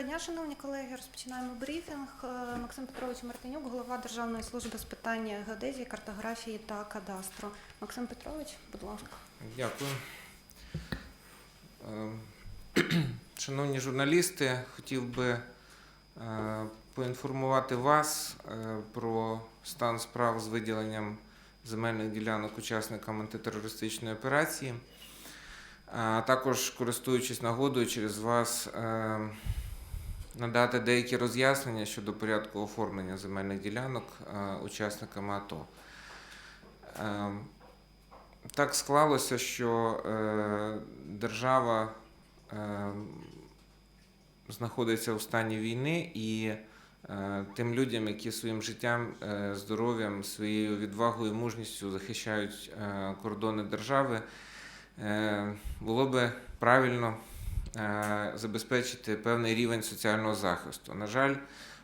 Доброго дня, шановні колеги. Розпочинаємо брифінг. Е, Максим Петрович Мартинюк, голова Державної служби з питань геодезії, картографії та кадастру. Максим Петрович, будь ласка. Дякую. Е, Шановні журналісти, хотів би е, поінформувати вас е, про стан справ з виділенням земельних ділянок учасникам антитерористичної операції. А також, користуючись нагодою, через вас е, надати деякі роз'яснення щодо порядку оформлення земельних ділянок е, учасниками АТО. Е, так склалося, що е, держава знаходиться в стані війни, і тим людям, які своїм життям, здоров'ям, своєю відвагою, мужністю захищають кордони держави, було би правильно забезпечити певний рівень соціального захисту. На жаль,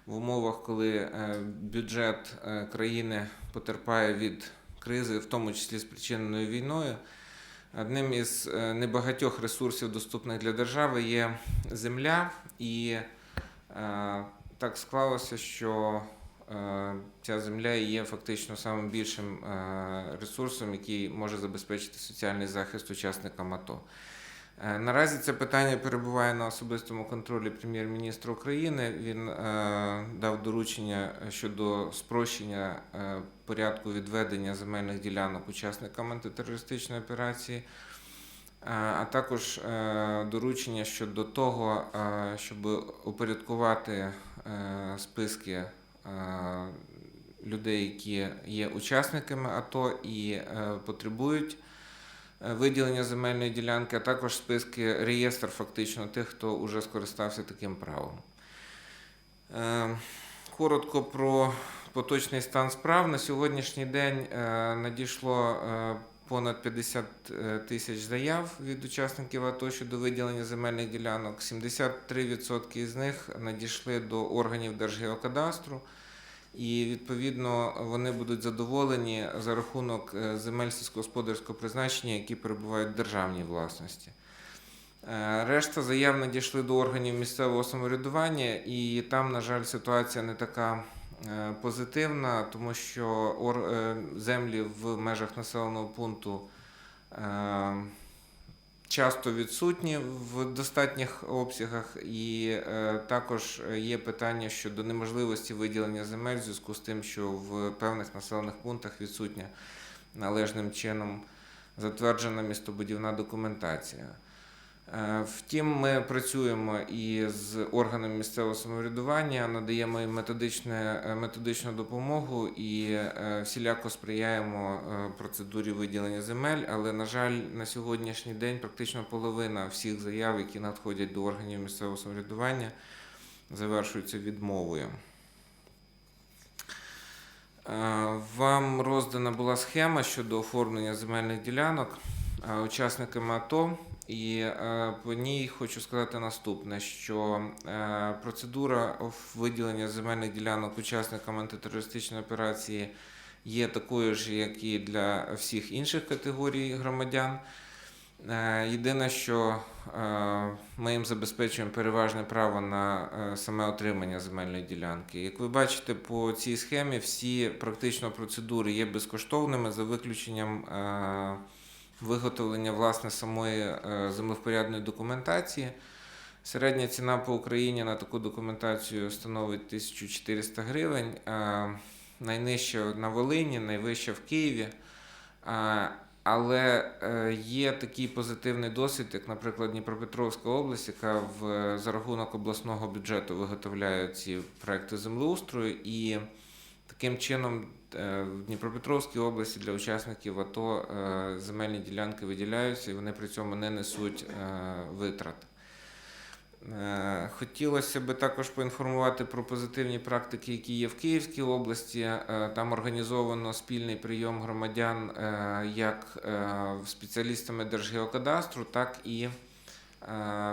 в умовах, коли е, бюджет е, країни потерпає від кризи, в тому числі спричиненою війною. Одним із е, небагатьох ресурсів, доступних для держави, є земля, і е, так склалося, що е, ця земля є фактично самим більшим е, ресурсом, який може забезпечити соціальний захист учасникам АТО. Е, Наразі це питання перебуває на особистому контролі прем'єр-міністра України. Він е, дав доручення щодо спрощення е, порядку відведення земельних ділянок учасникам антитерористичної операції, а також доручення щодо того, щоб упорядкувати списки людей, які є учасниками АТО і потребують виділення земельної ділянки, а також списки реєстр фактично тих, хто вже скористався таким правом. Е, Коротко про поточний стан справ. На сьогоднішній день е, надійшло е, понад 50 е, тисяч заяв від учасників АТО щодо виділення земельних ділянок. 73% з них надійшли до органів Держгеокадастру. І відповідно вони будуть задоволені за рахунок е, земель сільськогосподарського призначення, які перебувають в державній власності. Е, Решта заяв надійшли до органів місцевого самоврядування, і там, на жаль, ситуація не така е, позитивна, тому що землі в межах населеного пункту часто відсутні в достатніх обсягах, і е, також є питання щодо неможливості виділення земель в зв'язку з тим, що в певних населених пунктах відсутня належним чином затверджена містобудівна документація. Е, Втім, ми працюємо і з органами місцевого самоврядування, надаємо їм е, методичну допомогу і е, всіляко сприяємо процедурі виділення земель. Але, на жаль, на сьогоднішній день практично половина всіх заяв, які надходять до органів місцевого самоврядування, завершуються відмовою. Вам роздана була схема щодо оформлення земельних ділянок учасниками АТО. І е, по ній хочу сказати наступне: що е, процедура виділення земельних ділянок учасникам антитерористичної операції є такою ж, як і для всіх інших категорій громадян. Е, Єдине, що е, ми їм забезпечуємо переважне право на е, саме отримання земельної ділянки. Як ви бачите, по цій схемі всі практично процедури є безкоштовними за виключенням е, виготовлення власне самої е, землевпорядної документації. Середня ціна по Україні на таку документацію становить 1400 гривень. е, Найнижча на Волині, найвища в Києві. Е, Але є такий позитивний досвід, як, наприклад, Дніпропетровська область, яка в, за рахунок обласного бюджету виготовляє ці проекти землеустрою. І таким чином е, в Дніпропетровській області для учасників АТО е, земельні ділянки виділяються і вони при цьому не несуть е, витрат. Хотілося би також поінформувати про позитивні практики, які є в Київській області. Там організовано спільний прийом громадян як спеціалістами Держгеокадастру, так і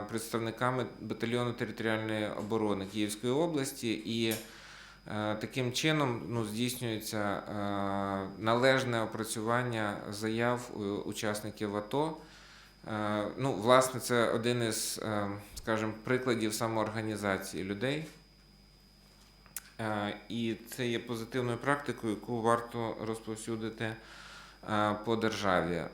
представниками батальйону територіальної оборони Київської області. І таким чином ну, здійснюється е, належне опрацювання заяв е, учасників АТО. Е, Ну, власне, це один із, е, скажімо, прикладів самоорганізації людей. Е, І це є позитивною практикою, яку варто розповсюдити е, по державі. Е,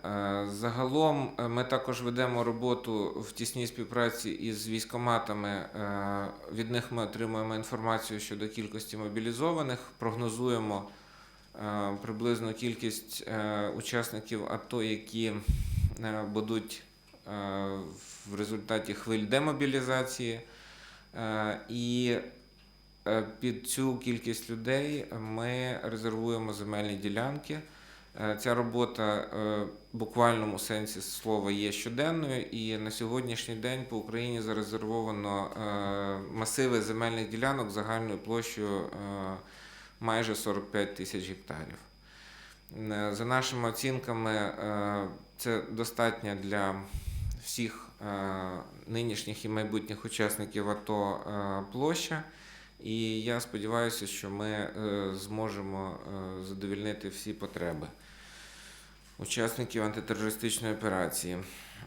Загалом е, ми також ведемо роботу в тісній співпраці із військоматами. Е, Від них ми отримуємо інформацію щодо кількості мобілізованих, прогнозуємо е, приблизну кількість е, учасників АТО, які е, будуть е, в результаті хвиль демобілізації. Е, І е, під цю кількість людей ми резервуємо земельні ділянки. Е, Ця робота е, в буквальному сенсі слова є щоденною, і на сьогоднішній день по Україні зарезервовано е, масиви земельних ділянок загальною площею майже 45 тисяч гектарів. За нашими оцінками, це достатньо для всіх нинішніх і майбутніх учасників АТО площа. І я сподіваюся, що ми е, зможемо е, задовільнити всі потреби учасників антитерористичної операції.